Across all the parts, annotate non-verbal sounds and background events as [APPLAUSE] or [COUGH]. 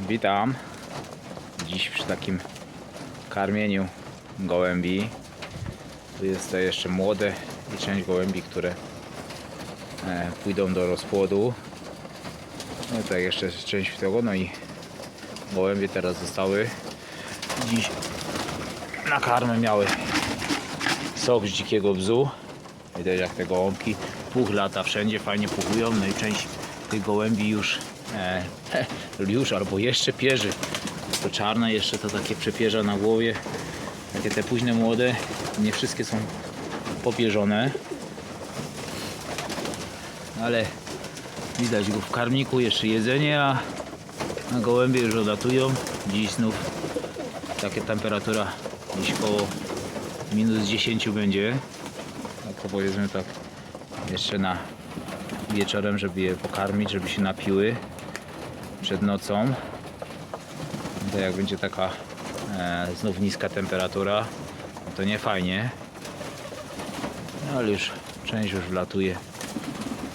Witam. Dziś przy takim karmieniu gołębi. Tu jest to jeszcze młode i część gołębi, które e, pójdą do rozpłodu. No tutaj jeszcze część tego, no i gołębie teraz zostały dziś na karmę miały sok z dzikiego bzu. Widać jak te gołąbki puch lata wszędzie, fajnie puchują, no i część tych gołębi już e, już albo jeszcze pierzy. To czarne jeszcze to takie przepierza na głowie. Takie te późne młode, nie wszystkie są popierzone. Ale widać go w karmniku, jeszcze jedzenie, a, gołębie już odlatują. Dziś znów taka temperatura gdzieś koło minus 10 będzie. Tak to powiedzmy tak jeszcze na wieczorem, żeby je pokarmić, żeby się napiły przed nocą. To jak będzie taka e, znów niska temperatura, no to nie fajnie. No ale już część już wlatuje.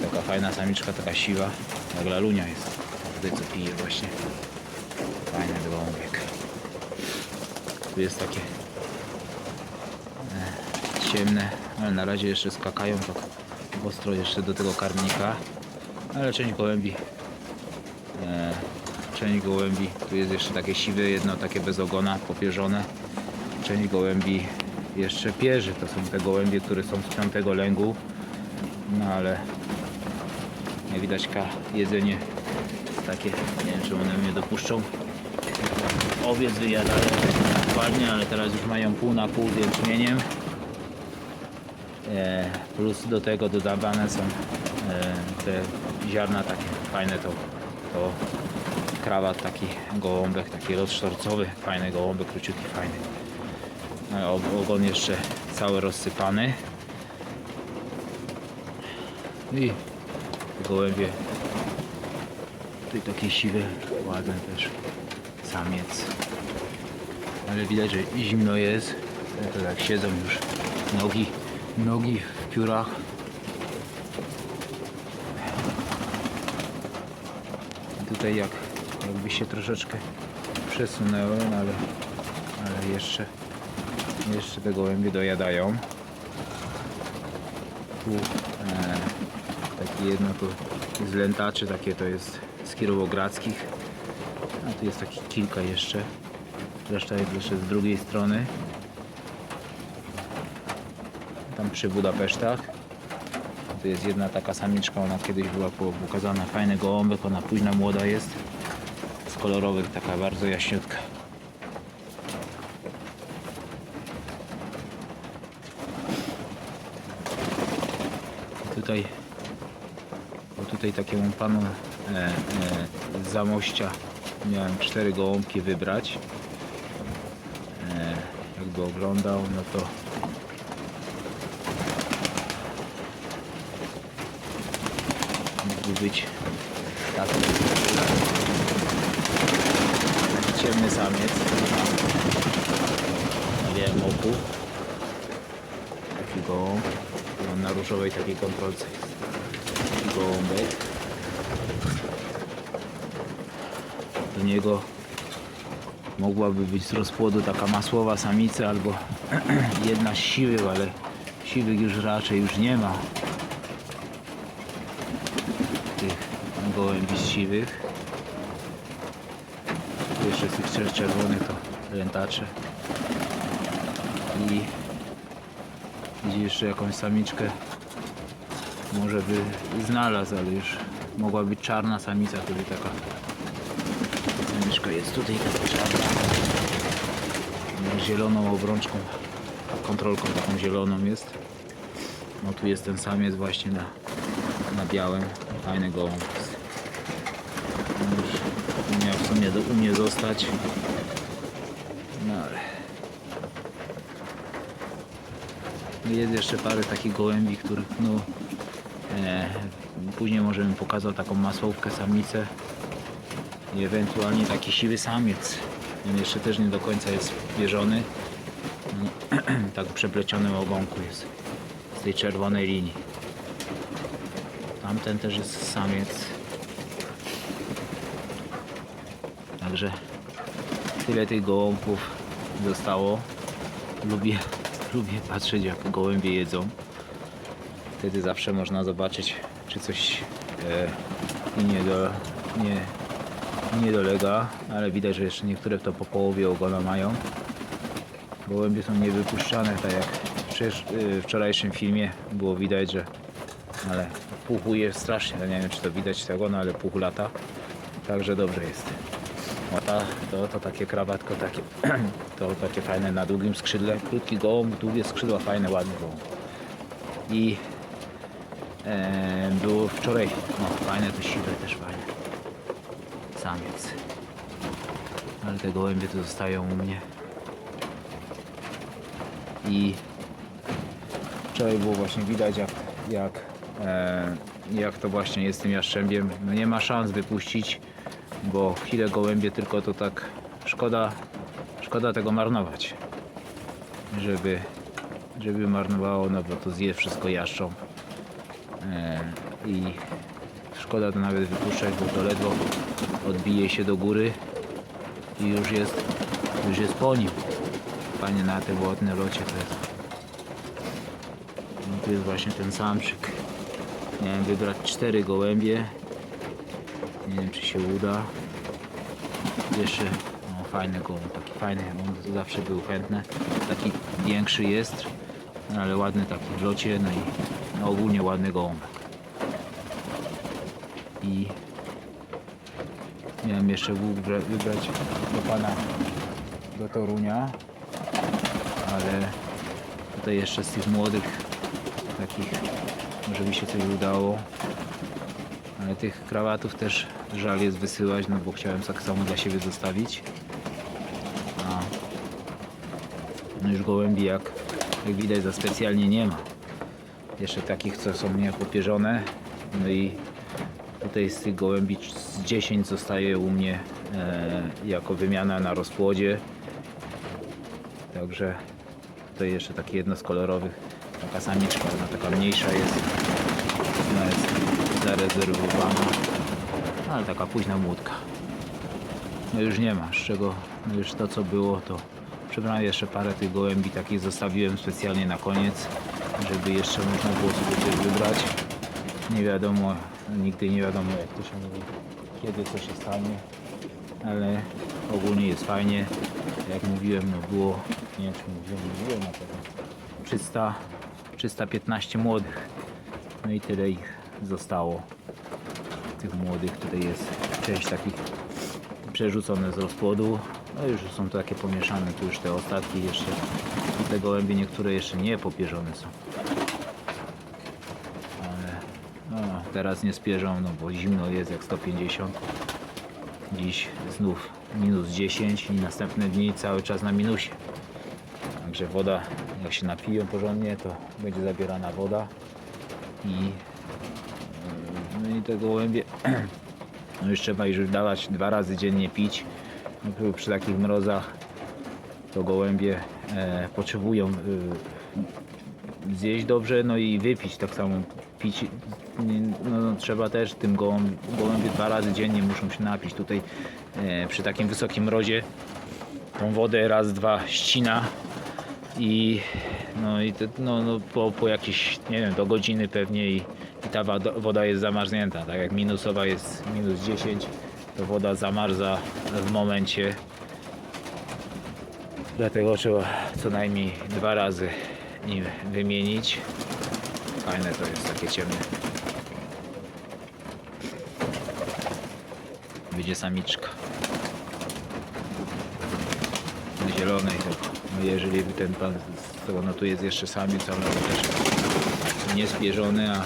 Taka fajna samiczka, taka siwa, jak lalunia jest. Tutaj co pije właśnie. Fajny gołąbek. Tu jest takie e, ciemne, ale na razie jeszcze skakają tak ostro jeszcze do tego karmnika. Ale część gołębi część gołębi, tu jest jeszcze takie siwe, jedno takie bez ogona, popierzone. Część gołębi jeszcze pierzy, to są te gołębie, które są z piątego lęgu. No ale jak widać ka jedzenie takie, nie wiem czy one mnie dopuszczą. Owiec wyjadają ładnie, ale teraz już mają pół na pół z jęczmieniem. E, plus do tego dodawane są e, te ziarna takie fajne to, to krawat taki gołąbek, taki rozsztorcowy, fajny gołąbek, króciutki, fajny. Og- Ogon jeszcze cały rozsypany. I gołębie tutaj takie siwe, ładne też samiec. Ale widać, że zimno jest. To tak siedzą już nogi, nogi w piórach. I tutaj jak jakby się troszeczkę przesunęły, no ale, ale jeszcze jeszcze te gołębie dojadają. Tu e, takie jedno tu z lętaczy, takie to jest z kirowogradzkich. A tu jest takich kilka jeszcze. Reszta jest jeszcze z drugiej strony. Tam przy Budapesztach. Tu jest jedna taka samiczka, ona kiedyś była po- pokazana. Fajny gołąbek, ona późna młoda jest. Z kolorowych, taka bardzo jaśniutka. Tutaj, bo tutaj takiemu panu e, e, z Zamościa miałem cztery gołąbki wybrać. E, jakby oglądał, no to być taki ciemny samiec na białym oku. Taki gołąb. On na różowej takiej kontrolce. Taki gołąbek. Do niego mogłaby być z rozpłodu taka masłowa samica albo [CLEARS THROAT] jedna z siwych, ale siwych już raczej już nie ma. Tych gołębi siwych. Jeszcze z tych czer- czerwonych to lętacze. I gdzie jeszcze jakąś samiczkę może by znalazł, ale już mogła być czarna samica, tutaj taka samiczka jest tutaj taka czarna z zieloną obrączką kontrolką taką zieloną jest no tu jest ten samiec właśnie na, na białym fajny gołąb. No miał w sumie do, u mnie zostać no ale Jest jeszcze parę takich gołębi, których no e, później możemy pokazał taką masłówkę samicę i ewentualnie taki siwy samiec. On jeszcze też nie do końca jest wierzony. No, [CLEARS THROAT] tak w przeplecionym ogonku jest z tej czerwonej linii. Tamten też jest samiec. Także tyle tych gołąbków zostało. Lubię, [LAUGHS] lubię patrzeć jak gołębie jedzą. Wtedy zawsze można zobaczyć, czy coś e, nie, do, nie, nie dolega, ale widać, że jeszcze niektóre to po połowie ogona mają. Gołębie są niewypuszczane, tak jak w y, wczorajszym filmie było widać, że ale puchu jest strasznie, nie wiem czy to widać tego, no ale puch lata, także dobrze jest. Ta, to, to takie krawatko, takie, [CLEARS THROAT] to takie fajne na długim skrzydle, krótki gołąb, długie skrzydła, fajne, ładny gołąb. I e, było wczoraj, no fajne to siwe też fajne, samiec. Ale te gołębie to zostają u mnie. I wczoraj było właśnie widać jak, jak, e, jak to właśnie jest tym jaszczębiem. No nie ma szans wypuścić, bo chwilę gołębie tylko to tak szkoda, szkoda tego marnować. Żeby, żeby marnowało, no bo to zje wszystko jaszcząb. E, I szkoda to nawet wypuszczać, bo to ledwo odbije się do góry i już jest, już jest po nim. Panie na te ładne locie to jest. No tu jest właśnie ten samczyk. Miałem wybrać cztery gołębie. Nie wiem czy się uda. Jeszcze no, fajny gołąb, taki fajny, on zawsze był chętny. Taki większy jest, ale ładny taki w locie, no i no, ogólnie ładny gołąbek. I miałem jeszcze wybra- wybrać do pana do Torunia, ale tutaj jeszcze z tych młodych takich może by się coś udało. Ale tych krawatów też żal jest wysyłać, no bo chciałem tak samo dla siebie zostawić. A no już gołębi jak, jak widać za specjalnie nie ma. Jeszcze takich co są niepopierzone. No i tutaj z tych gołębi z 10 zostaje u mnie e, jako wymiana na rozpłodzie. Także tutaj jeszcze takie jedno z kolorowych. Taka samiczka, ona taka mniejsza jest. Ona jest zarezerwowana. Ale taka późna młódka. No już nie ma, z czego no już to co było to przebrałem jeszcze parę tych gołębi takich zostawiłem specjalnie na koniec, żeby jeszcze można było sobie coś wybrać. Nie wiadomo, nigdy nie wiadomo jak to się mówi, kiedy co się stanie, ale ogólnie jest fajnie. Jak mówiłem, no było, nie wiem czy mówiłem, mówiłem na pewno 300, 315 młodych. No i tyle ich zostało. Tych młodych tutaj jest część takich przerzucone z rozpłodu. No już są takie pomieszane, tu już te ostatki jeszcze. I te gołębie niektóre jeszcze nie popierzone są. Ale no, teraz nie spierzą, no bo zimno jest jak 150. Dziś znów minus 10 i następne dni cały czas na minusie. Także woda, jak się napiją porządnie, to będzie zabierana woda i, i te gołębie [CLEARS THROAT] no już trzeba już dawać dwa razy dziennie pić. No, przy takich mrozach to gołębie e, potrzebują e, zjeść dobrze, no i wypić tak samo. Pić, no, no, trzeba też tym gołąb, gołębie dwa razy dziennie muszą się napić. Tutaj e, przy takim wysokim mrozie tą wodę raz, dwa ścina i no i no, no po, po jakieś, nie wiem, do godziny pewnie i, i ta woda, jest zamarznięta, tak jak minusowa jest minus 10, to woda zamarza w momencie. Dlatego trzeba co najmniej dwa razy nim wymienić. Fajne to jest takie ciemne. Będzie samiczka zielonej to no jeżeli ten pan to no tu jest jeszcze samiec, ale też niespierzony, a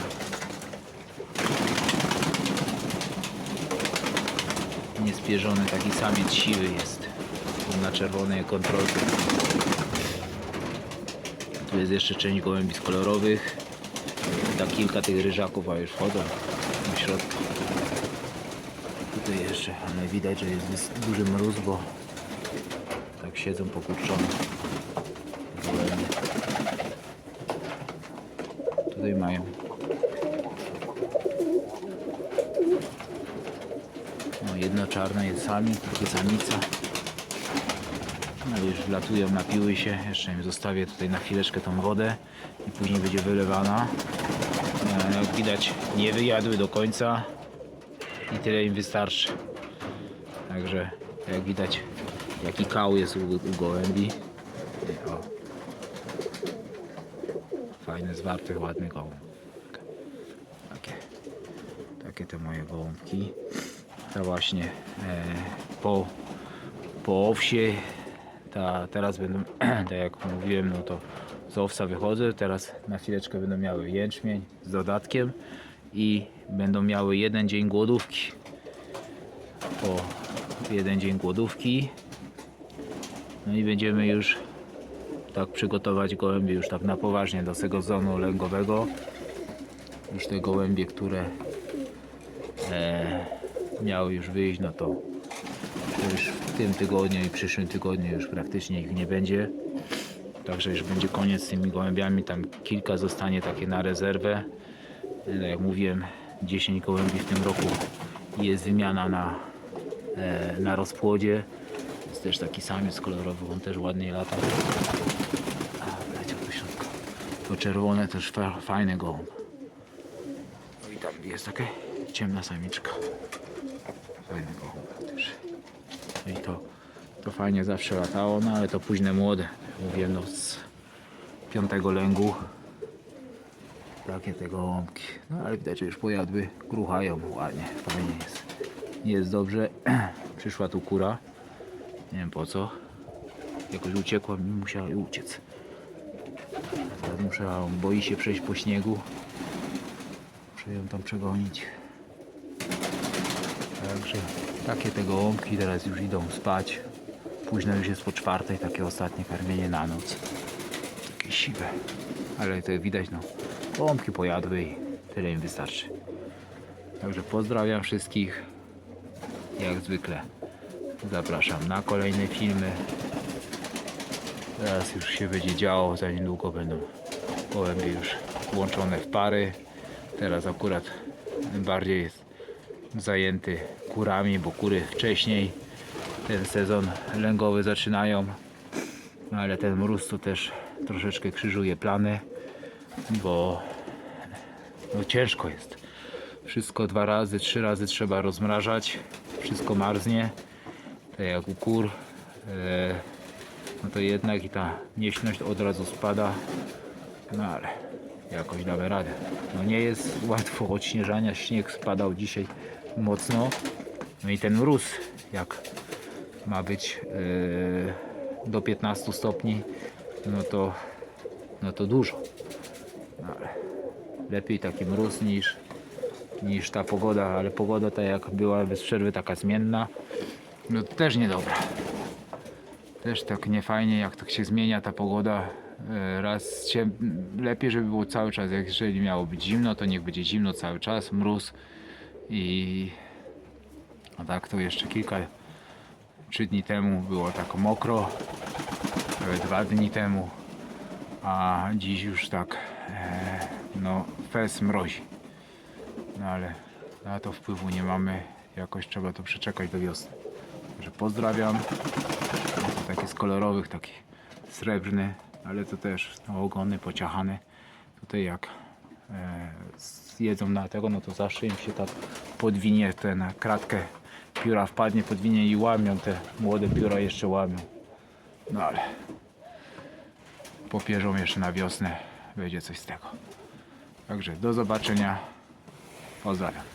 niespierzony taki samiec siwy jest. Na czerwonej kontrolce tu jest jeszcze część gołębi z kolorowych. Tak kilka tych ryżaków, a już wchodzą do środka tutaj jeszcze, ale widać, że jest duży mróz, bo tak siedzą pokurczone. Gołębie. Tutaj mają. No, jedno czarne jest samik, drugie samica. No już wlatują, napiły się. Jeszcze im zostawię tutaj na chwileczkę tą wodę i później będzie wylewana. Jak widać nie wyjadły do końca i tyle im wystarczy. Także jak widać jaki kał jest u, u gołębi. O. Fajny, zwarty, ładny gołąb. Takie, takie te moje gołąbki. To właśnie e, po, po owsie ta, teraz będą, [CLEARS THROAT] tak jak mówiłem, no to z owsa wychodzę, teraz na chwileczkę będą miały jęczmień z dodatkiem i będą miały jeden dzień głodówki. Po jeden dzień głodówki. No i będziemy już tak przygotować gołębie już tak na poważnie do sezonu lęgowego. Już te gołębie, które e, miały już wyjść, no to już w tym tygodniu i przyszłym tygodniu już praktycznie ich nie będzie. Także już będzie koniec z tymi gołębiami. Tam kilka zostanie takie na rezerwę. Ale Jak mówiłem, 10 gołębi w tym roku jest wymiana na, e, na rozpłodzie. Jest też taki samiec kolorowy, on też ładnie lata. A, leciał do środka. To czerwone też fa fajny gołąb. No i tam jest taka ciemna samiczka. Fajny gołąb też. No i to, to fajnie zawsze latało, no ale to późne młode. Mówię no z piątego lęgu. Takie te gołąbki. No ale widać, że już pojadły, gruchają ładnie, fajnie jest. Jest dobrze. [CLEARS THROAT] Przyszła tu kura. Nie wiem po co. Jakoś uciekła mi, musiała uciec. Teraz muszę, boi się przejść po śniegu. Muszę ją tam przegonić. Także takie te gołąbki teraz już idą spać. Późno już jest po czwartej, takie ostatnie karmienie na noc. Takie siwe. Ale to widać, no. Gołąbki pojadły i tyle im wystarczy. Także pozdrawiam wszystkich. Jak zwykle zapraszam na kolejne filmy. Teraz już się będzie działo, za niedługo będą gołębie już włączone w pary. Teraz akurat bardziej jest zajęty kurami, bo kury wcześniej ten sezon lęgowy zaczynają. No ale ten mróz tu też troszeczkę krzyżuje plany, bo no ciężko jest. Wszystko dwa razy, trzy razy trzeba rozmrażać. Wszystko marznie. Tak jak u kur. E, no to jednak i ta nieśność od razu spada. No ale jakoś damy radę. No nie jest łatwo [LAUGHS] od śnieżania. Śnieg spadał dzisiaj mocno. No i ten mróz, jak ma być e, do 15 stopni, no to, no to dużo. No ale lepiej taki mróz niż, niż ta pogoda, ale pogoda ta jak była bez przerwy taka zmienna, no to też niedobra. Też tak niefajnie jak tak się zmienia ta pogoda. E, Raz się, lepiej żeby było cały czas, jak jeżeli miało być zimno, to niech będzie zimno cały czas, mróz i a tak to jeszcze kilka trzy dni temu było tak mokro, nawet dwa dni temu, a dziś już tak e, no fes mrozi. No ale na to wpływu nie mamy, jakoś trzeba to przeczekać do wiosny. Także pozdrawiam. Taki z kolorowych, taki srebrny, ale to też no, ogony pociachane. Tutaj jak e, jedzą na tego, no to zawsze im się tak podwinie ten na kratkę pióra wpadnie, podwinie i łamią te młode pióra jeszcze łamią. No ale popierzą jeszcze na wiosnę, będzie coś z tego. Także do zobaczenia. Pozdrawiam.